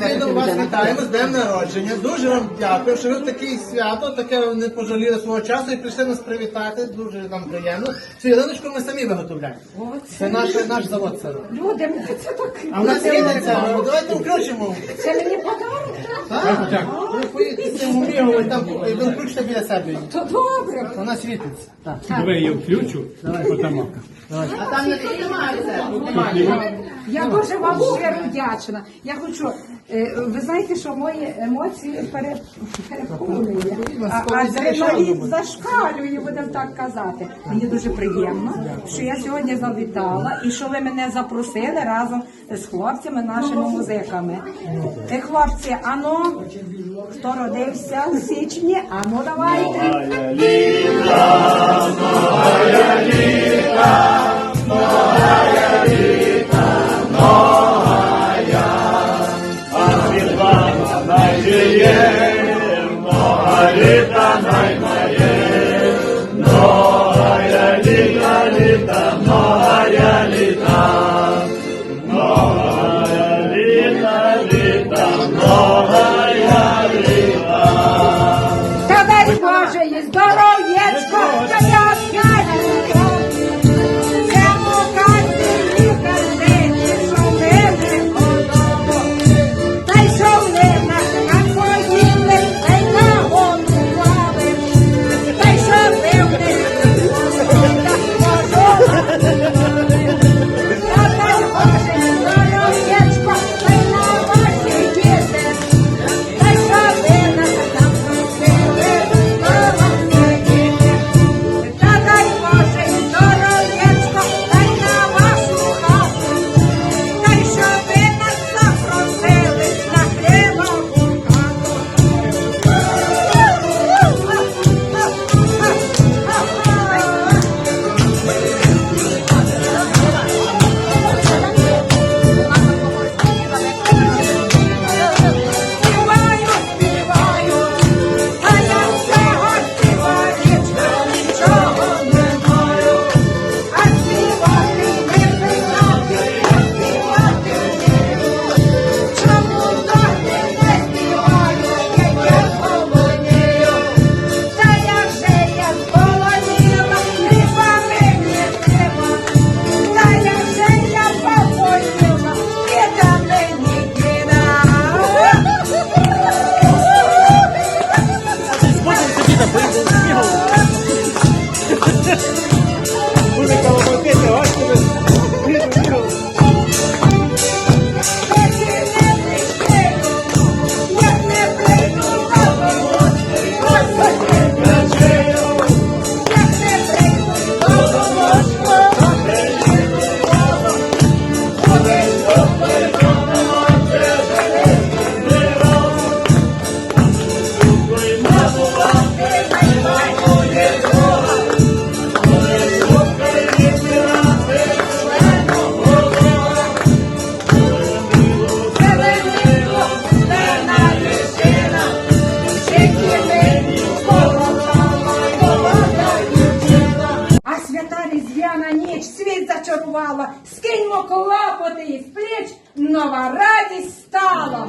Ми вас вітаємо з днем народження. Дуже вам дякую, що ви таке свято, таке не пожаліли свого часу і прийшли нас привітати. Дуже нам приємно. Цю ялиночку ми самі виготовляємо. Це наш, наш завод це. робить. Люди, це так. А в нас є це. Давайте включимо. Це мені подарунок. Так, так. Ви поїдете в там ви включите біля себе. її. То добре. Вона світиться. Так. Давай я її включу, потому. Я дуже вам щиро вдячна. Я хочу, е, ви знаєте, що мої емоції пере- переповнює. А адреналін зашкалює, будемо так казати. Мені дуже приємно, що я сьогодні завітала і що ви мене запросили разом з хлопцями, нашими музиками. Е, Хлопці, ану, хто родився у січні, а ну давайте. стала, скиньмо клапоти із плеч, нова радість стала.